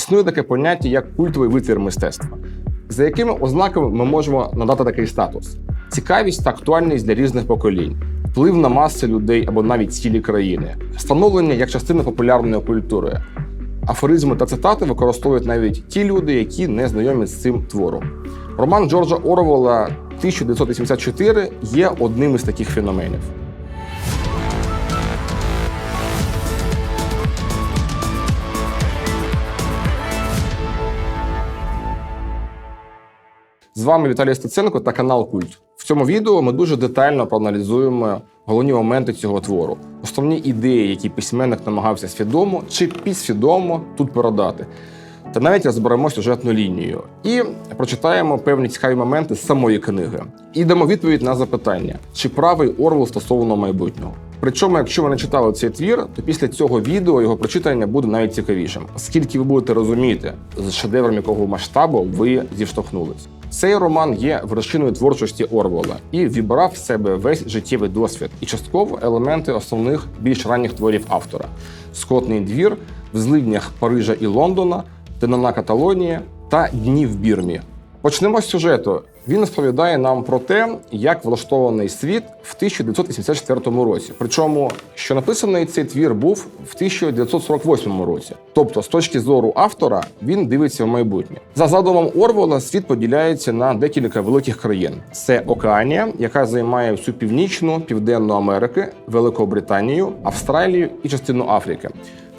існує таке поняття як культовий витвір мистецтва. За якими ознаками ми можемо надати такий статус? Цікавість та актуальність для різних поколінь, вплив на маси людей або навіть цілі країни, встановлення як частини популярної культури. Афоризми та цитати використовують навіть ті люди, які не знайомі з цим твором. Роман Джорджа Орвелла 1984 є одним із таких феноменів. З вами Віталій Стеценко та канал Культ. В цьому відео ми дуже детально проаналізуємо головні моменти цього твору, основні ідеї, які письменник намагався свідомо чи підсвідомо тут передати. Та навіть розберемо сюжетну лінію і прочитаємо певні цікаві моменти з самої книги. І дамо відповідь на запитання, чи правий Орвел стосовно майбутнього. Причому, якщо ви не читали цей твір, то після цього відео його прочитання буде навіть цікавішим, оскільки ви будете розуміти, з шедевром якого масштабу ви зіштовхнулись. Цей роман є вершиною творчості Орвела і вібрав в себе весь життєвий досвід і частково елементи основних більш ранніх творів автора: Скотний двір, в зливнях Парижа і Лондона, Тенана Каталонія та Дні в Бірмі. Почнемо з сюжету. Він розповідає нам про те, як влаштований світ в 1984 році. Причому, що написаний цей твір був в 1948 році. Тобто, з точки зору автора, він дивиться в майбутнє. За задумом Орвела, світ поділяється на декілька великих країн: це Океанія, яка займає всю північну, південну Америки, Великобританію, Австралію і частину Африки.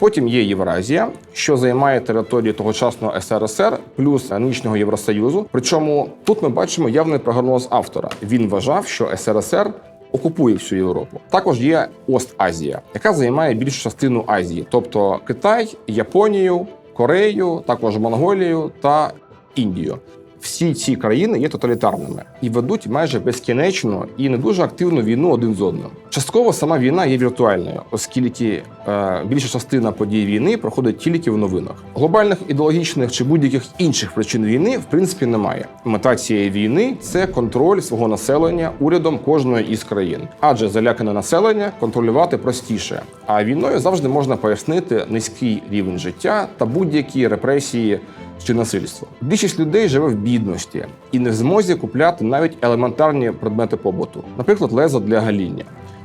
Потім є Євразія, що займає територію тогочасного СРСР плюс нинішнього Євросоюзу. Причому тут ми бачимо явний прогноз автора. Він вважав, що СРСР окупує всю Європу. Також є Ост-Азія, яка займає більшу частину Азії, тобто Китай, Японію, Корею, також Монголію та Індію. Всі ці країни є тоталітарними і ведуть майже безкінечну і не дуже активну війну один з одним. Частково сама війна є віртуальною, оскільки е, більша частина подій війни проходить тільки в новинах. Глобальних ідеологічних чи будь-яких інших причин війни в принципі немає. Мета цієї війни це контроль свого населення урядом кожної із країн, адже залякане населення контролювати простіше. А війною завжди можна пояснити низький рівень життя та будь-які репресії чи насильство. Більшість людей живе в бідності і не в змозі купляти навіть елементарні предмети побуту, наприклад, лезо для гаління.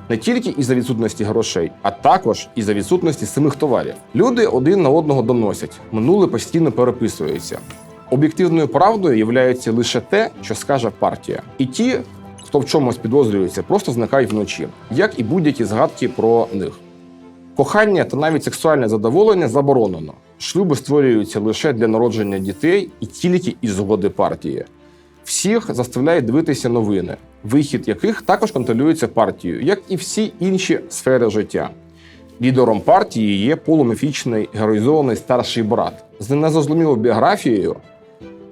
Не тільки із-за відсутності грошей, а також із-за відсутності самих товарів. Люди один на одного доносять, минуле постійно переписується. Об'єктивною правдою є лише те, що скаже партія. І ті, хто в чомусь підозрюється, просто зникають вночі, як і будь-які згадки про них. Кохання та навіть сексуальне задоволення заборонено. Шлюби створюються лише для народження дітей і тільки із згоди партії. Всіх заставляють дивитися новини, вихід яких також контролюється партією, як і всі інші сфери життя. Лідером партії є полуміфічний героїзований старший брат з незрозумілою біографією.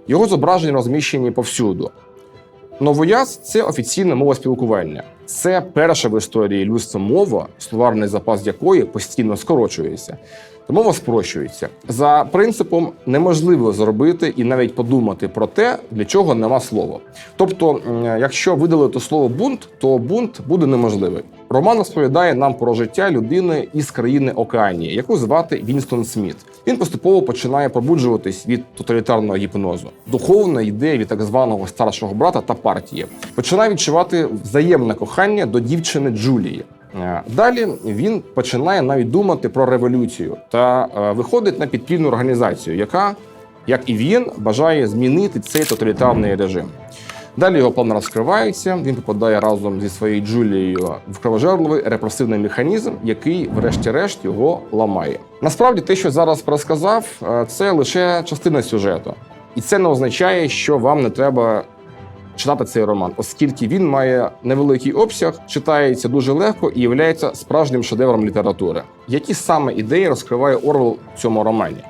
Його зображення розміщені повсюду. Новояз це офіційна мова спілкування. Це перша в історії людства мова, словарний запас якої постійно скорочується. То мова спрощується. За принципом неможливо зробити і навіть подумати про те, для чого нема слова. Тобто, якщо видалити слово бунт, то бунт буде неможливий. Роман розповідає нам про життя людини із країни Океанії, яку звати Вінстон Сміт. Він поступово починає пробуджуватись від тоталітарного гіпнозу. Духовно йде від так званого старшого брата та партії. Починає відчувати взаємне кохання до дівчини Джулії. Е, далі він починає навіть думати про революцію та е, виходить на підпільну організацію, яка, як і він, бажає змінити цей тоталітарний режим. Далі його план розкривається. Він попадає разом зі своєю Джулією в кровожерливий репресивний механізм, який, врешті-решт, його ламає. Насправді, те, що зараз розказав, е, це лише частина сюжету, і це не означає, що вам не треба читати цей роман, оскільки він має невеликий обсяг, читається дуже легко і є справжнім шедевром літератури. Які саме ідеї розкриває Орвел в цьому романі?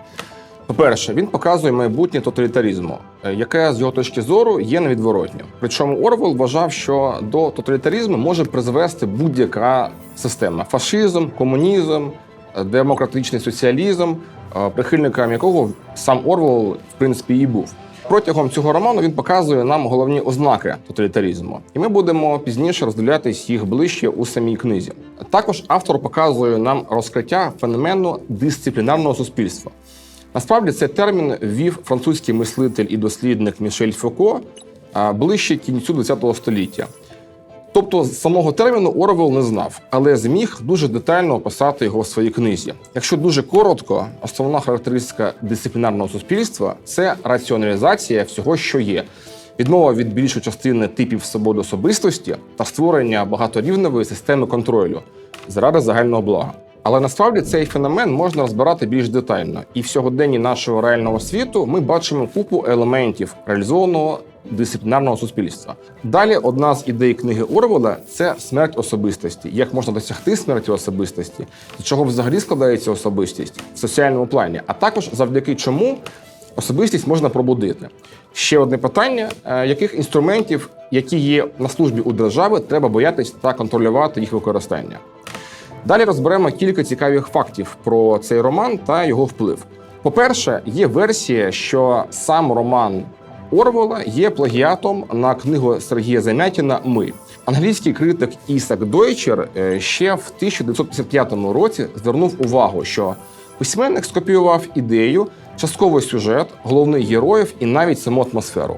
По-перше, він показує майбутнє тоталітаризму, е, яке з його точки зору є невідворотнім. Причому Орвел вважав, що до тоталітаризму може призвести будь-яка система: фашизм, комунізм, е, демократичний соціалізм, е, прихильникам якого сам Орвел в принципі і був. Протягом цього роману він показує нам головні ознаки тоталітаризму, і ми будемо пізніше роздивлятись їх ближче у самій книзі. Також автор показує нам розкриття феномену дисциплінарного суспільства. Насправді цей термін ввів французький мислитель і дослідник Мішель Фуко а, ближче кінцю ХХ століття. Тобто самого терміну Орвел не знав, але зміг дуже детально описати його в своїй книзі. Якщо дуже коротко, основна характеристика дисциплінарного суспільства це раціоналізація всього, що є, відмова від більшої частини типів свободи особистості та створення багаторівневої системи контролю заради загального блага. Але насправді цей феномен можна розбирати більш детально, і в сьогоденні нашого реального світу ми бачимо купу елементів реалізованого дисциплінарного суспільства. Далі одна з ідей книги Орвела це смерть особистості. Як можна досягти смерті особистості, з чого взагалі складається особистість в соціальному плані, а також завдяки чому особистість можна пробудити. Ще одне питання: е, яких інструментів, які є на службі у держави, треба боятись та контролювати їх використання. Далі розберемо кілька цікавих фактів про цей роман та його вплив. По-перше, є версія, що сам роман Орвела є плагіатом на книгу Сергія Замятіна Ми. Англійський критик Ісак Дойчер е, ще в 1955 році звернув увагу, що письменник скопіював ідею, частково сюжет, головних героїв і навіть саму атмосферу.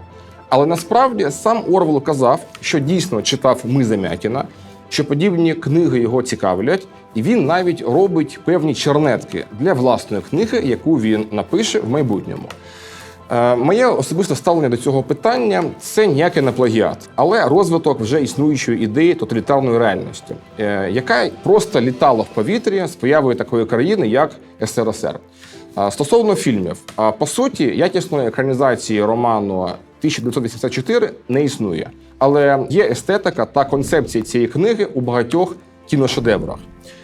Але насправді сам Орвел казав, що дійсно читав Ми Замятіна, що подібні книги його цікавлять, і він навіть робить певні чернетки для власної книги, яку він напише в майбутньому. Е, Моє особисте ставлення до цього питання це ніякий не плагіат, але розвиток вже існуючої ідеї тоталітарної реальності, е, яка просто літала в повітрі з появою такої країни, як СРСР. Е, Стосовно фільмів, по суті, якісної екранізації роману 1984 не існує, але є естетика та концепція цієї книги у багатьох кіношедеврах.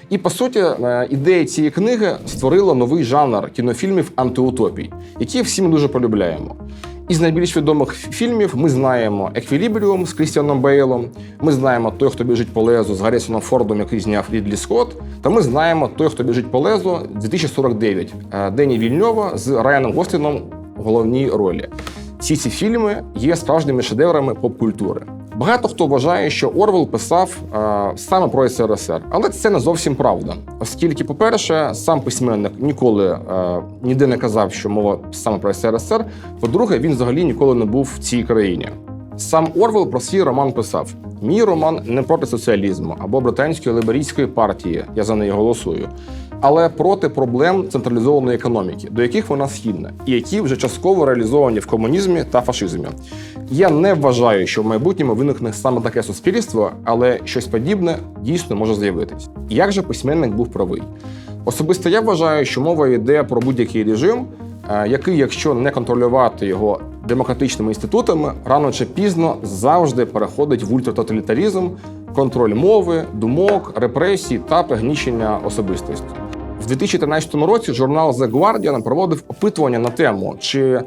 І по суті, е, ідея цієї книги створила новий жанр кінофільмів антиутопій, які всі ми дуже полюбляємо. Із найбільш відомих фільмів ми знаємо Еквілібріум з Крістіаном Бейлом. Ми знаємо той, хто біжить по лезу з Гаррісоном Фордом, який зняв Рідлі Скотт. Та ми знаємо той, хто біжить по лезу 2049 е, Дені Вільньова з Райаном Госліном в головній ролі. Всі ці фільми є справжніми шедеврами поп-культури. Багато хто вважає, що Орвел писав е, саме про СРСР, але це не зовсім правда. Оскільки, по-перше, сам письменник ніколи е, ніде не казав, що мова саме про СРСР. По-друге, він взагалі ніколи не був в цій країні. Сам Орвел про свій роман писав: Мій роман не проти соціалізму або британської либерійської партії, я за неї голосую, але проти проблем централізованої економіки, до яких вона східна, і які вже частково реалізовані в комунізмі та фашизмі. Я не вважаю, що в майбутньому виникне саме таке суспільство, але щось подібне дійсно може з'явитись. Як же письменник був правий? Особисто я вважаю, що мова йде про будь-який режим, який, якщо не контролювати його демократичними інститутами, рано чи пізно завжди переходить в ультратоталітарізм, контроль мови, думок, репресій та пригнічення особистості. В 2013 році журнал The Guardian проводив опитування на тему, чи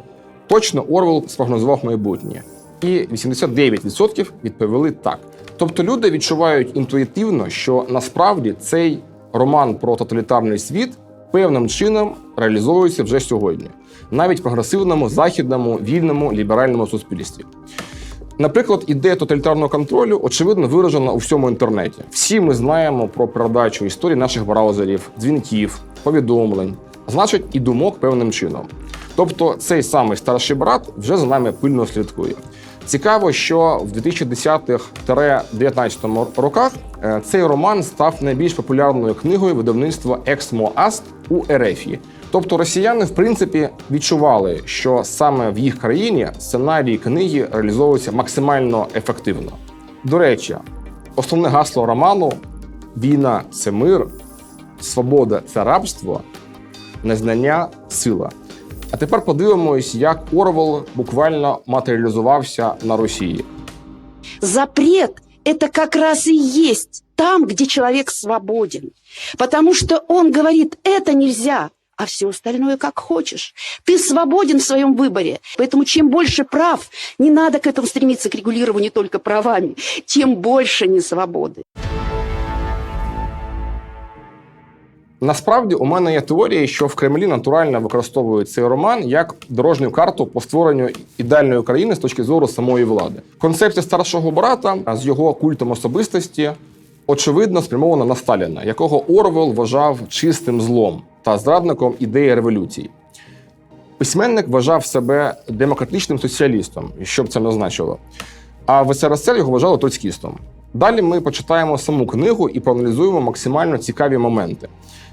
точно Орвел спрогнозував майбутнє. І 89% відповіли так. Тобто люди відчувають інтуїтивно, що насправді цей роман про тоталітарний світ певним чином реалізовується вже сьогодні, навіть в прогресивному, західному, вільному, ліберальному суспільстві. Наприклад, ідея тоталітарного контролю очевидно виражена у всьому інтернеті. Всі ми знаємо про передачу історії наших браузерів, дзвінків, повідомлень, значить, і думок певним чином. Тобто, цей самий старший брат вже за нами пильно слідкує. Цікаво, що в 2010-19 роках е, цей роман став найбільш популярною книгою видавництва Exmo Ast у Ерефії. Тобто росіяни, в принципі, відчували, що саме в їх країні сценарії книги реалізовуються максимально ефективно. До речі, основне гасло роману війна це мир, свобода це рабство, незнання сила. А тепер подивимось, як Орвел буквально матеріалізувався на Росії. Запрет – это как раз и есть там, где человек свободен. Потому что он говорит, это нельзя, а все остальное как хочешь. Ты свободен в своем выборе. Поэтому чем больше прав, не надо к этому стремиться, к регулированию только правами, тем больше несвободы. Насправді у мене є теорія, що в Кремлі натурально використовують цей роман як дорожню карту по створенню ідеальної країни з точки зору самої влади. Концепція старшого брата з його культом особистості очевидно спрямована на Сталіна, якого Орвел вважав чистим злом та зрадником ідеї революції. Письменник вважав себе демократичним соціалістом, що б це не значило. А в СРСР його вважали троцькістом. Далі ми почитаємо саму книгу і проаналізуємо максимально цікаві моменти.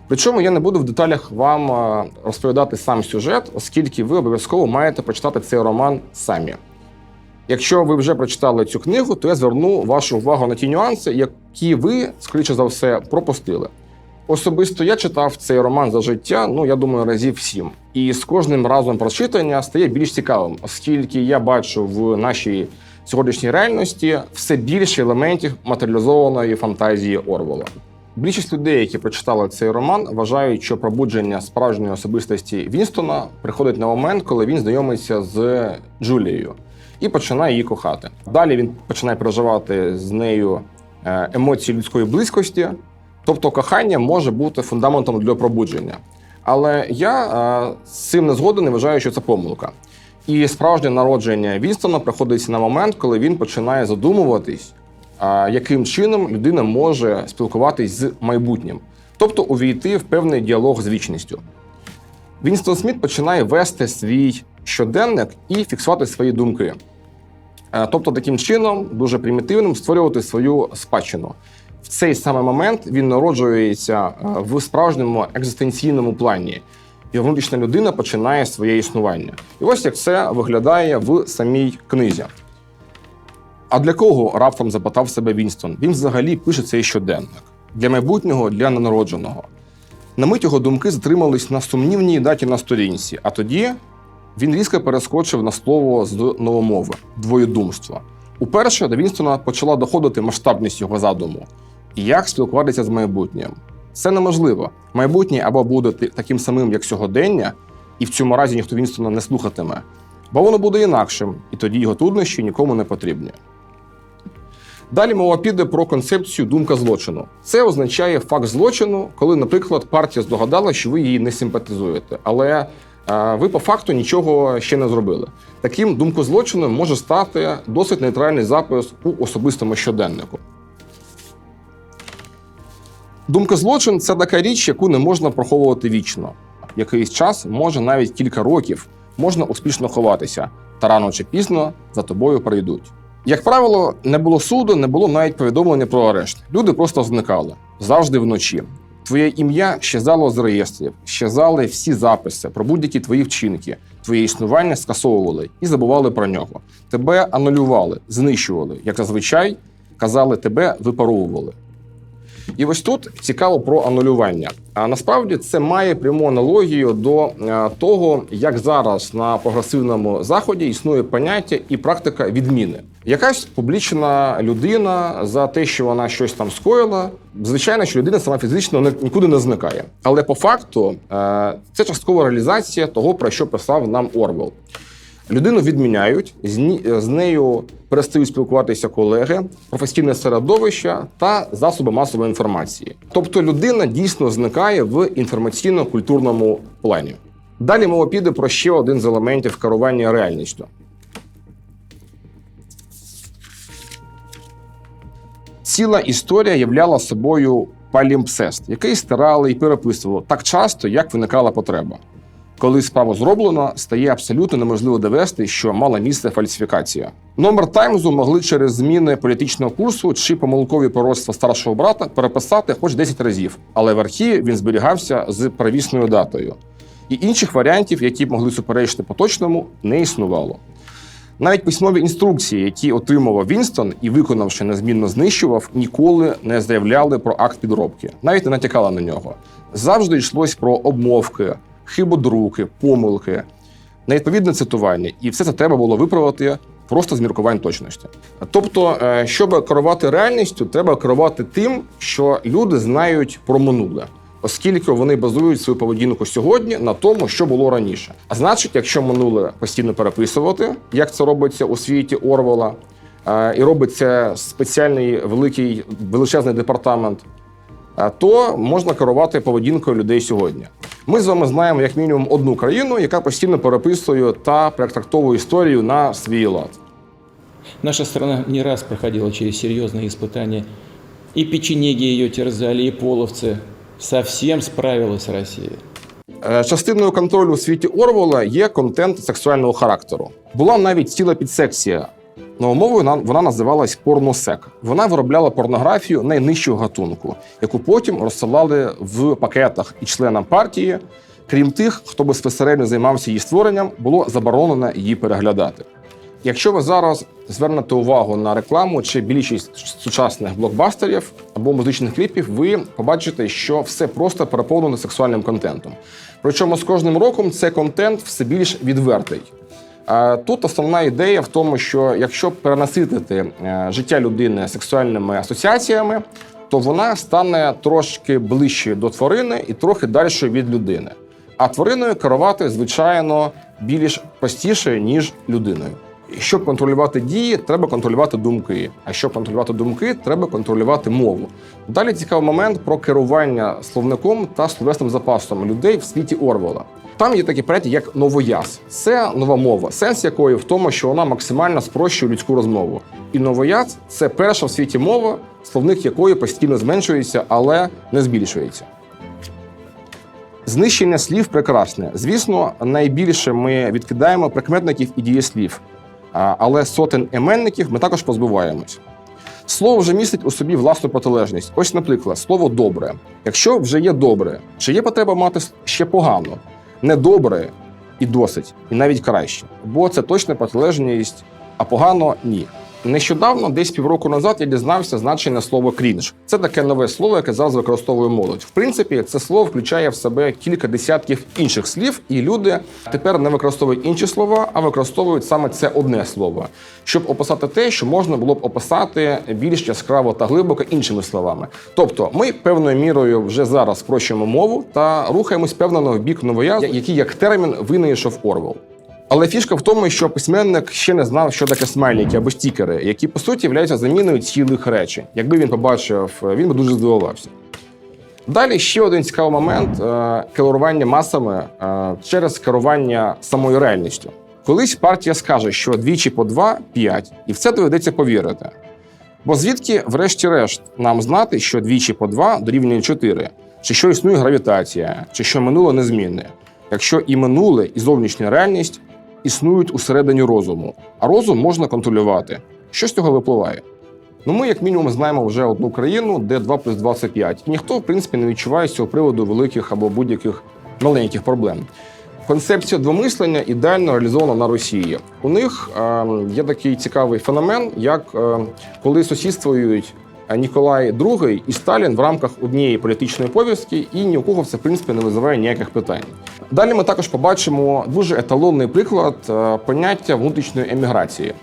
Причому я не буду в деталях вам е, розповідати сам сюжет, оскільки ви обов'язково маєте прочитати цей роман самі. Якщо ви вже прочитали цю книгу, то я зверну вашу увагу на ті нюанси, які ви, скоріше за все, пропустили. Особисто я читав цей роман за життя, ну я думаю, разів сім. І з кожним разом прочитання стає більш цікавим, оскільки я бачу в нашій сьогоднішній реальності все більше елементів матеріалізованої фантазії Орвела. Більшість людей, які прочитали цей роман, вважають, що пробудження справжньої особистості Вінстона приходить на момент, коли він знайомиться з Джулією і починає її кохати. Далі він починає переживати з нею е, емоції людської близькості, тобто кохання може бути фундаментом для пробудження. Але я е, з цим не згоден і вважаю, що це помилка. І справжнє народження Вінстона приходиться на момент, коли він починає задумуватись, яким чином людина може спілкуватись з майбутнім, тобто увійти в певний діалог з вічністю. Вінстон Сміт починає вести свій щоденник і фіксувати свої думки. Тобто, таким чином, дуже примітивним, створювати свою спадщину. В цей самий момент він народжується в справжньому екзистенційному плані. Його внутрішня людина починає своє існування. І ось як це виглядає в самій книзі. А для кого раптом запитав себе Вінстон? Він взагалі пише цей щоденник для майбутнього, для ненародженого. На мить його думки затримались на сумнівній даті на сторінці, а тоді він різко перескочив на слово з новомови двоєдумство. Уперше до Вінстона почала доходити масштабність його задуму і як спілкуватися з майбутнім. Це неможливо. Майбутнє або буде таким самим, як сьогодення, і в цьому разі ніхто Вінстона не слухатиме, бо воно буде інакшим, і тоді його труднощі нікому не потрібні. Далі мова піде про концепцію думка злочину. Це означає факт злочину, коли, наприклад, партія здогадала, що ви її не симпатизуєте, але е, ви по факту нічого ще не зробили. Таким думку злочину може стати досить нейтральний запис у особистому щоденнику. Думка злочин це така річ, яку не можна приховувати вічно. Якийсь час, може навіть кілька років, можна успішно ховатися, та рано чи пізно за тобою прийдуть. Як правило, не було суду, не було навіть повідомлення про арешт. Люди просто зникали завжди вночі. Твоє ім'я щезало з реєстрів, щезали всі записи про будь-які твої вчинки, твоє існування скасовували і забували про нього. Тебе анулювали, знищували, як зазвичай казали, тебе випаровували. І ось тут цікаво про анулювання. А насправді це має пряму аналогію до е, того, як зараз на прогресивному заході існує поняття і практика відміни. Якась публічна людина за те, що вона щось там скоїла. Звичайно, що людина сама фізично нікуди не зникає. Але по факту е, це часткова реалізація того, про що писав нам Орвел. Людину відміняють, з ні- з нею перестають спілкуватися колеги, професійне середовище та засоби масової інформації. Тобто людина дійсно зникає в інформаційно-культурному плані. Далі мова піде про ще один з елементів керування реальністю. Ціла історія являла собою палімпсест, який стирали і переписували так часто, як виникала потреба. Коли справу зроблено, стає абсолютно неможливо довести, що мала місце фальсифікація. Номер Таймзу могли через зміни політичного курсу чи помилкові пророцтва старшого брата переписати хоч 10 разів, але в архіві він зберігався з первісною датою. І інших варіантів, які б могли суперечити поточному, не існувало. Навіть письмові інструкції, які отримував Вінстон і виконавши незмінно знищував, ніколи не заявляли про акт підробки, навіть не натякали на нього. Завжди йшлось про обмовки, хибодруки, помилки, невідповідне цитування, і все це треба було виправити просто з міркувань точності. Тобто, е, щоб керувати реальністю, треба керувати тим, що люди знають про минуле. Оскільки вони базують свою поведінку сьогодні на тому, що було раніше. А значить, якщо минуле постійно переписувати, як це робиться у світі Орвела, е, і робиться спеціальний великий величезний департамент, то можна керувати поведінкою людей сьогодні. Ми з вами знаємо як мінімум одну країну, яка постійно переписує та перетрактовує історію на свій лад. Наша страна не раз проходила через серьезные испытания. И печенеги ее терзали, и половцы. Совсем справилась Россия. Е, Частиною контролю у світі Орвола є контент сексуального характеру. Була навіть ціла підсекція. Новомовою вона, вона називалась порносек. Вона виробляла порнографію найнижчого гатунку, яку потім розсилали в пакетах і членам партії. Крім тих, хто безпосередньо займався її створенням, було заборонено її переглядати. Якщо ви зараз звернете увагу на рекламу чи більшість сучасних блокбастерів або музичних кліпів, ви побачите, що все просто переповнено сексуальним контентом. Причому з кожним роком цей контент все більш відвертий. Тут основна ідея в тому, що якщо перенаситити е, життя людини сексуальними асоціаціями, то вона стане трошки ближче до тварини і трохи далі від людини. А твариною керувати, звичайно, більш простіше, ніж людиною. Щоб контролювати дії, треба контролювати думки. А щоб контролювати думки, треба контролювати мову. Далі цікавий момент про керування словником та словесним запасом людей в світі Орвела. Там є такі поняття, як новояз. Це нова мова, сенс якої в тому, що вона максимально спрощує людську розмову. І новояз це перша в світі мова, словник якої постійно зменшується, але не збільшується. Знищення слів прекрасне. Звісно, найбільше ми відкидаємо прикметників і дієслів, але сотень іменників ми також позбуваємось. Слово вже містить у собі власну протилежність. Ось, наприклад, слово добре. Якщо вже є добре, чи є потреба мати ще погано? Недобре і досить, і навіть краще. Бо це точна протилежність, а погано ні. Нещодавно, десь півроку назад, я дізнався значення слова крінж. Це таке нове слово, яке зараз використовує молодь. В принципі, це слово включає в себе кілька десятків інших слів, і люди тепер не використовують інші слова, а використовують саме це одне слово, щоб описати те, що можна було б описати більш яскраво та глибоко іншими словами. Тобто, ми певною мірою вже зараз спрощуємо мову та рухаємось певно в бік новоязу, який як термін винайшов Орвел. Але фішка в тому, що письменник ще не знав, що таке смайлики або стікери, які по суті являються заміною цілих речень. Якби він побачив, він би дуже здивувався. Далі ще один цікавий момент е, керування масами е, через керування самою реальністю. Колись партія скаже, що двічі по два п'ять, і в це доведеться повірити. Бо звідки, врешті-решт, нам знати, що двічі по два дорівнює 4, чи що існує гравітація, чи що минуле незмінне, якщо і минуле, і зовнішня реальність існують усередині розуму, а розум можна контролювати. Що з цього випливає? Ну, ми, як мінімум, знаємо вже одну країну, де 2 плюс 2 – це 5. І ніхто, в принципі, не відчуває з цього приводу великих або будь-яких маленьких проблем. Концепція двомислення ідеально реалізована на Росії. У них е, є такий цікавий феномен, як е, коли сусідствують Ніколай II і Сталін в рамках однієї політичної повістки, і ні у кого це в принципі не визиває ніяких питань. Далі ми також побачимо дуже еталонний приклад е, поняття внутрішньої еміграції.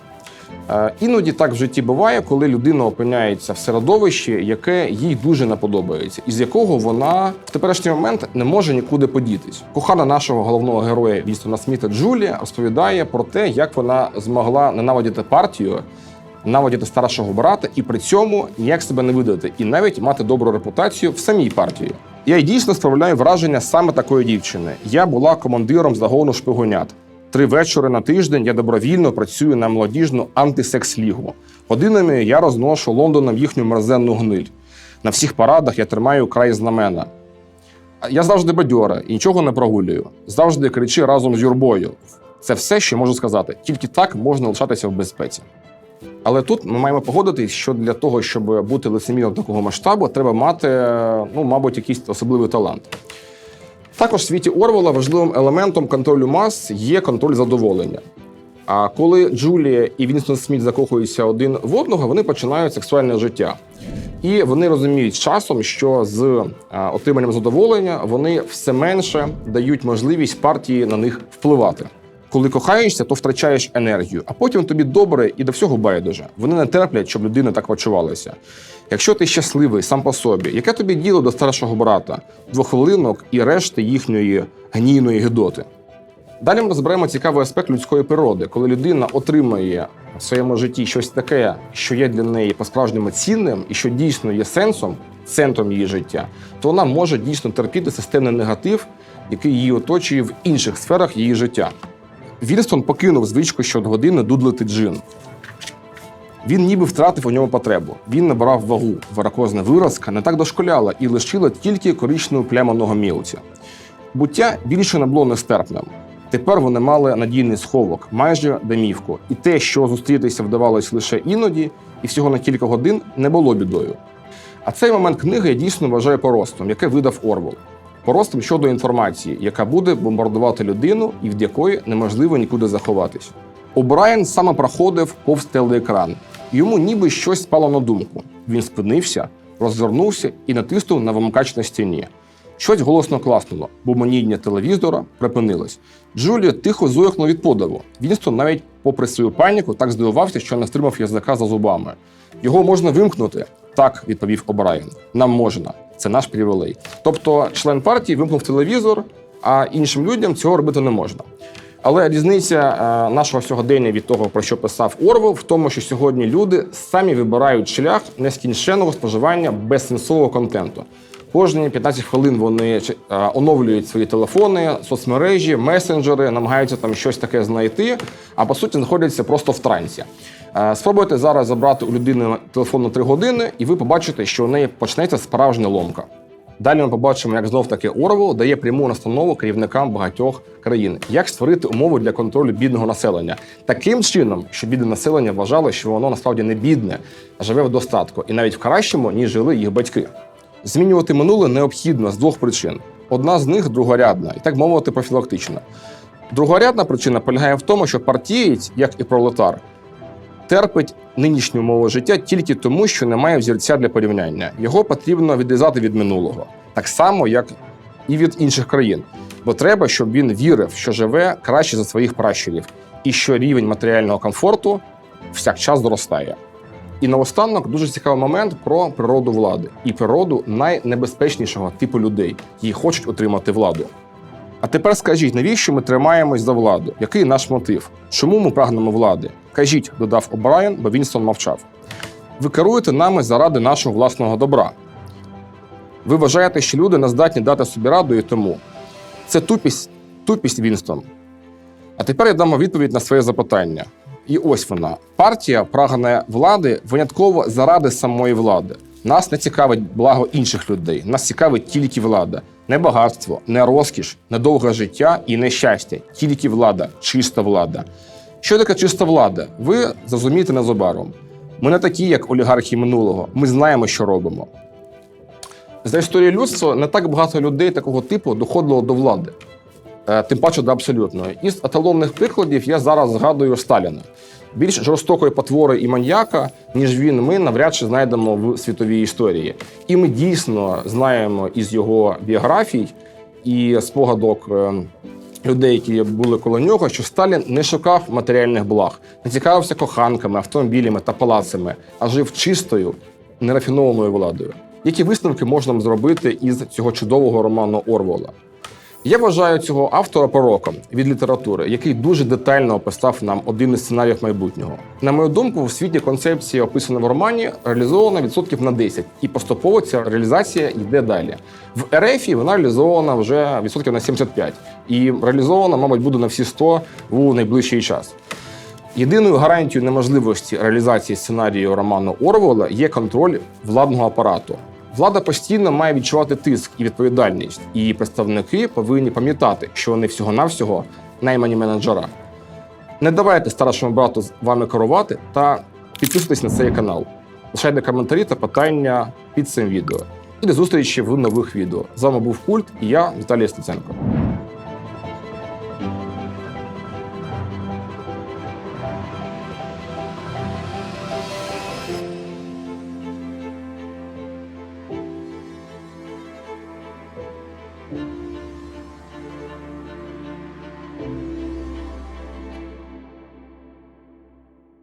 Е, Іноді так в житті буває, коли людина опиняється в середовищі, яке їй дуже не подобається, із якого вона в теперішній момент не може нікуди подітись. Кохана нашого головного героя Вістона Сміта Джулія розповідає про те, як вона змогла ненавидіти партію, ненавидіти старшого брата і при цьому ніяк себе не видати, і навіть мати добру репутацію в самій партії. Я й дійсно справляю враження саме такої дівчини. Я була командиром загону шпигунят. Три вечори на тиждень я добровільно працюю на молодіжну антисекс-лігу. Годинами я розношу Лондоном їхню мерзенну гниль. На всіх парадах я тримаю край знамена. Я завжди бадьора і нічого не прогулюю. Завжди кричи разом з юрбою. Це все, що можу сказати. Тільки так можна лишатися в безпеці. Але тут ми маємо погодитись, що для того, щоб бути лицеміром такого масштабу, треба мати, ну, мабуть, якийсь особливий талант. Також в світі Орвела важливим елементом контролю мас є контроль задоволення. А коли Джулія і Вінстон Сміт закохуються один в одного, вони починають сексуальне життя. І вони розуміють часом, що з отриманням задоволення вони все менше дають можливість партії на них впливати. Коли кохаєшся, то втрачаєш енергію, а потім тобі добре і до всього байдуже. Вони не терплять, щоб людина так почувалася. Якщо ти щасливий сам по собі, яке тобі діло до старшого брата, двохвилинок і решти їхньої гнійної гидоти? Далі ми розберемо цікавий аспект людської природи, коли людина отримує в своєму житті щось таке, що є для неї по-справжньому цінним і що дійсно є сенсом, центром її життя, то вона може дійсно терпіти системний негатив, який її оточує в інших сферах її життя. Вільстон покинув звичку щодгодини дудлити джин. Він ніби втратив у ньому потребу. Він набрав вагу. Варакозна виразка не так дошколяла і лишила тільки коричневу пляманого мілця. Буття більше не було нестерпним. Тепер вони мали надійний сховок, майже домівку, і те, що зустрітися вдавалось лише іноді, і всього на кілька годин не було бідою. А цей момент книги я дійсно вважаю поростом, яке видав Орвел. Поростом щодо інформації, яка буде бомбардувати людину і від якої неможливо нікуди заховатись. О'Брайен саме проходив повз телеекран. Йому ніби щось спало на думку. Він спинився, розвернувся і натиснув на вимикач на стіні. Щось голосно класнуло, бо маніння телевізора припинилось. Джулія тихо зойкнув від подиву. Вінстон навіть, попри свою паніку, так здивувався, що не стримав язика за зубами. Його можна вимкнути. Так, відповів О'Брайен. Нам можна. Це наш привілей. Тобто, член партії вимкнув телевізор, а іншим людям цього робити не можна. Але різниця е, нашого сьогодення від того, про що писав Орвел, в тому, що сьогодні люди самі вибирають шлях нескінченного споживання безсенсового контенту. Кожні 15 хвилин вони е, оновлюють свої телефони, соцмережі, месенджери, намагаються там щось таке знайти, а по суті знаходяться просто в трансі. Е, Спробуйте зараз забрати у людини телефон на 3 години, і ви побачите, що у неї почнеться справжня ломка. Далі ми побачимо, як знов таки Орвел дає пряму настанову керівникам багатьох країн, як створити умови для контролю бідного населення таким чином, щоб бідне населення вважало, що воно насправді не бідне, а живе в достатку, і навіть в кращому, ніж жили їх батьки. Змінювати минуле необхідно з двох причин. Одна з них другорядна, і так мовити профілактична. Другорядна причина полягає в тому, що партієць, як і пролетар, терпить нинішню мову життя тільки тому, що немає взірця для порівняння. Його потрібно відрізати від минулого, так само, як і від інших країн. Бо треба, щоб він вірив, що живе краще за своїх пращурів, і що рівень матеріального комфорту всякчас зростає. І наостанок дуже цікавий момент про природу влади і природу найнебезпечнішого типу людей, які хочуть отримати владу. А тепер скажіть, навіщо ми тримаємось за владу? Який наш мотив? Чому ми прагнемо влади? Кажіть, додав О'Брайен, бо Вінстон мовчав. Ви керуєте нами заради нашого власного добра. Ви вважаєте, що люди не здатні дати собі раду і тому. Це тупість, тупість Вінстон. А тепер я дам відповідь на своє запитання. І ось вона: партія прагне влади винятково заради самої влади. Нас не цікавить благо інших людей. Нас цікавить тільки влада, не багатство, не розкіш, не довге життя і не щастя. Тільки влада, чиста влада. Що таке чиста влада? Ви зрозумієте незабаром. Ми не такі, як олігархи минулого. Ми знаємо, що робимо. За історію людства не так багато людей такого типу доходило до влади. Е, тим паче до абсолютної. Із еталонних прикладів я зараз згадую Сталіна. Більш жорстокої потвори і маньяка, ніж він, ми навряд чи знайдемо в світовій історії. І ми дійсно знаємо із його біографій і спогадок е, людей, які були коло нього, що Сталін не шукав матеріальних благ, не цікавився коханками, автомобілями та палацами, а жив чистою, нерафінованою владою. Які висновки можна зробити із цього чудового роману Орвола? Я вважаю цього автора пороком від літератури, який дуже детально описав нам один із сценаріїв майбутнього. На мою думку, в світі концепція, описана в романі, реалізована відсотків на 10, і поступово ця реалізація йде далі. В РФ вона реалізована вже відсотків на 75, і реалізована, мабуть, буде на всі 100 у найближчий час. Єдиною гарантією неможливості реалізації сценарію роману Орвела є контроль владного апарату. Влада постійно має відчувати тиск і відповідальність, і представники повинні пам'ятати, що вони всього-навсього наймані менеджера. Не давайте старшому брату з вами керувати та підписуйтесь на цей канал. Лишайте коментарі та питання під цим відео. І до зустрічі в нових відео. З вами був Культ і я, Віталій Стеценко.